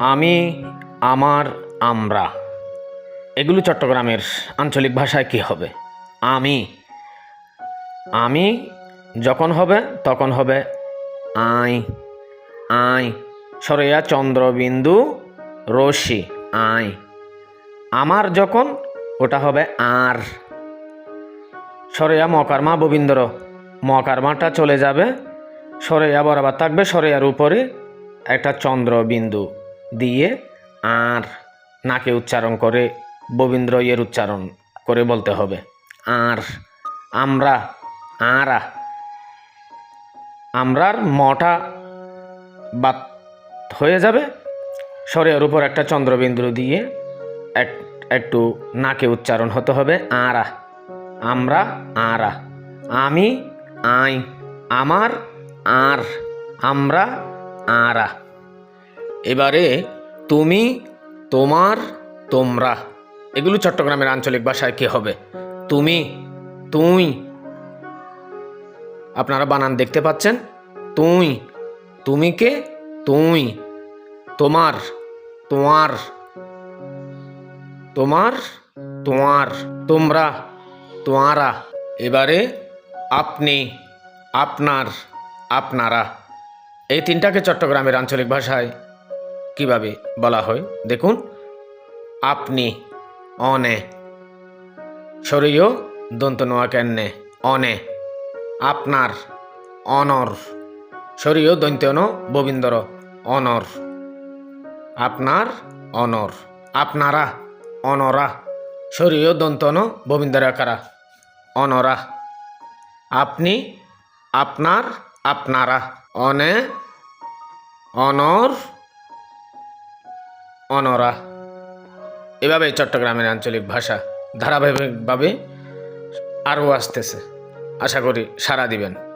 আমি, আমার, আমরা। এগুলো চট্টগ্রামের আঞ্চলিক ভাষায় কি হবে? আমি। আমি যখন হবে, তখন হবে আই। আই। সরেয়া চন্দ্রবিন্দু রশি আই। আমার যখন, ওটা হবে আর। সরেয়া মকারমা ববিন্দর। মকারমাটা চলে যাবে, সরেয়া বরাবর থাকবে সরেয়ার উপরে। একটা চন্দ্রবিন্দু দিয়ে আর নাকে উচ্চারণ করে ববীন্দ্র ইয়ের উচ্চারণ করে বলতে হবে। আর, আমরা, আরা। আমরার মটা বাত হয়ে যাবে। শরীরের উপর একটা চন্দ্রবিন্দু দিয়ে এক, একটু নাকে উচ্চারণ হতে হবে। আরা, আমরা, আরা। আমি, আই, আমার, আর, আমরা আরা। এবারে তুমি, তোমার, তোমরা। এগুলো চট্টগ্রামের আঞ্চলিক ভাষায় কি হবে? তুমি, তুই। আপনারা বানান দেখতে পাচ্ছেন? তুই, তুমি কে? তুই। তোমার তোমার। তোমার তোমার। তোমরা, তোমারা। এবারে আপনি, আপনার, আপনারা। এই তিনটাকে চট্টগ্রামের আঞ্চলিক ভাষায় কীভাবে বলা হয়? দেখুন। আপনি, অনে। শরীয় দন্ত নোয়া কেন্নে অনে। আপনার, অনর। শরীয়, দৈন্ত্যন, ববিন্দর, অনর। আপনার, অনর। আপনারা, অনরা। শরীয় দন্তন ববিন্দরাকারা। অনরা। আপনি, আপনার আপনারা অনে, অনর, অনরা। এভাবে চট্টগ্রামের আঞ্চলিক ভাষা ধারাবাহিকভাবে আরও আসতেছে। আশা করি সারা দিবেন।